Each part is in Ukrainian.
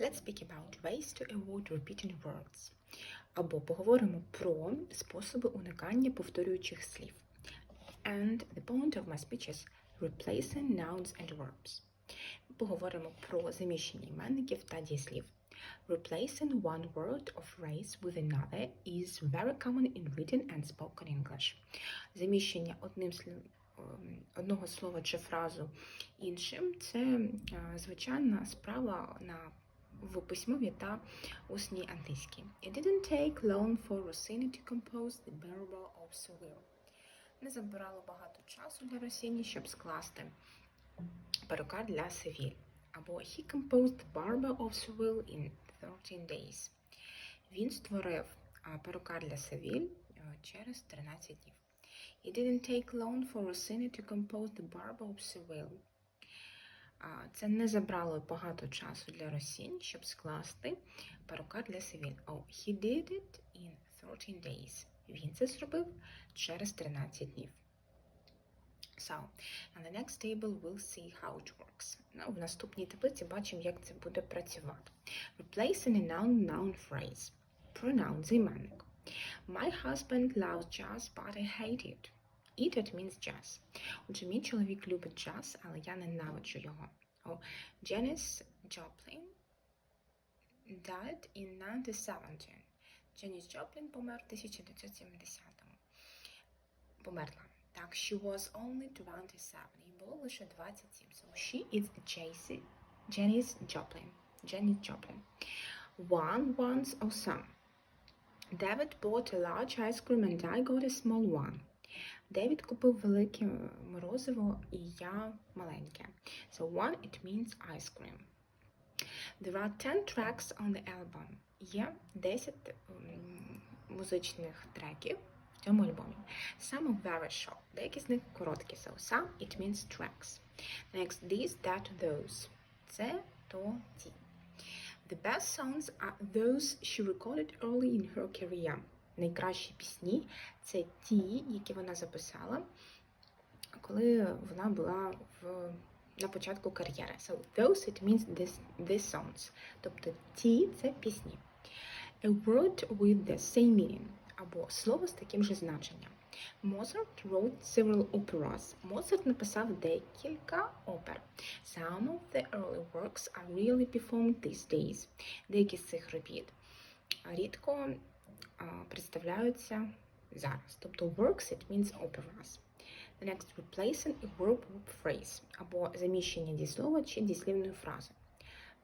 Let's speak about ways to avoid repeating words. Або поговоримо про способи уникання повторюючих слів. And the point of my speech is replacing nouns and verbs. Поговоримо про заміщення іменників та дієслів. Replacing one word or phrase with another is very common in written and spoken English. Заміщення одним ем, одного слова чи фразу іншим це е, звичайна справа на в письмовій та усній англійській. It didn't take long for Rossini to compose the Barber of Seville. Не забирало багато часу для Росіні, щоб скласти перукар для Севіль. Або he composed the Barber of Seville in 13 days. Він створив перукар для Севіль е, через 13 днів. It didn't take long for Rossini to compose the Barber of Seville. Це не забрало багато часу для Росінь, щоб скласти перукар для Севіль. Oh, he did it in 13 days. Він це зробив через 13 днів. So, on the next table we'll see how it works. Ну, в наступній таблиці бачимо, як це буде працювати. Replacing a noun noun phrase. Pronoun займенник. My husband loves jazz, but I hate it. It it means jazz. Отже, мій чоловік любить джаз, але я ненавиджу його. Oh, Janis Joplin died in 1970. Дженіс Джоплін помер в 1970-му. Померла. Так, she was only 27. Їй було лише 27. So she is Jacy, Janis Joplin. Janis Joplin. One once or some. David bought a large ice cream and I got a small one. Девід купив велике морозиво і я маленьке. So one it means ice cream. There are 10 tracks on the album. Є 10 музичних треків в цьому альбомі. Some are very short. Деякі з них короткі. So some it means tracks. Next, these, that, those. Це, то, ті. The best songs are those she recorded early in her career. Найкращі пісні це ті, які вона записала, коли вона була в, на початку кар'єри. So those it means this, these songs. Тобто ті це пісні. A word with the same meaning або слово з таким же значенням. Mozart wrote several operas. Моцарт написав декілька опер. Some of the early works are really performed these days. Деякі з цих робіт рідко представляються зараз. Тобто works it means operas. The next replacing a verb with phrase або заміщення дієслова чи дієслівної фрази.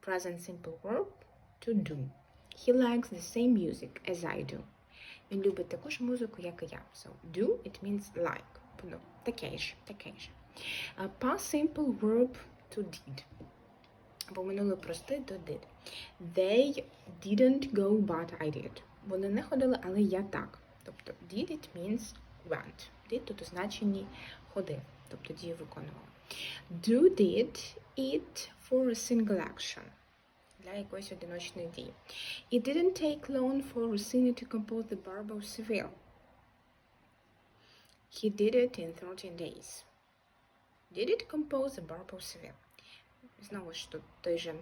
Present simple verb to do. He likes the same music as I do. Він любить таку ж музику, як і я. So do it means like. Ну, таке ж, таке ж. Uh, past simple verb to did. Або минуле простий до did. They didn't go, but I did. Вони не ходили, але я так. Тобто did it means went. Did тут у значенні ходив, тобто дію виконував. Do did it for a single action. Для якоїсь одиночної дії. It didn't take long for Rossini to compose the Barber of Seville. He did it in 13 days. Did it compose the Barber of Seville? Знову ж тут той же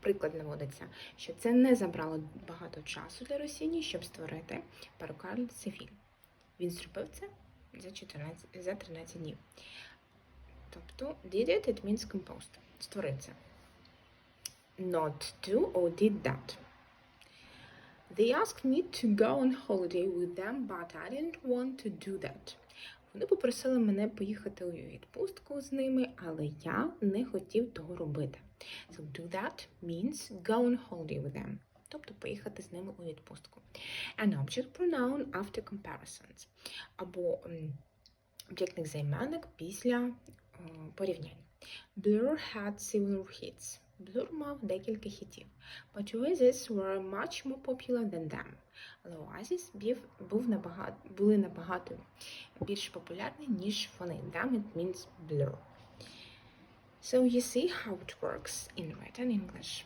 приклад наводиться, що це не забрало багато часу для Росіні, щоб створити перукар Севіль. Він зробив це за 14, за 13 днів. Тобто, did it, it means composed. Створив це. Not do or did that. They asked me to go on holiday with them, but I didn't want to do that. Вони попросили мене поїхати у відпустку з ними, але я не хотів того робити. So do that means go on holiday with them. Тобто поїхати з ними у відпустку. An object pronoun after comparisons. Або м, об'єктник займенник після е, порівнянь. Blur had several hits. Blur мав декілька хітів. But Oasis were much more popular than them. Але Oasis був набагато, були набагато більш популярні, ніж вони. Them it means blur. So you see how it works in written English.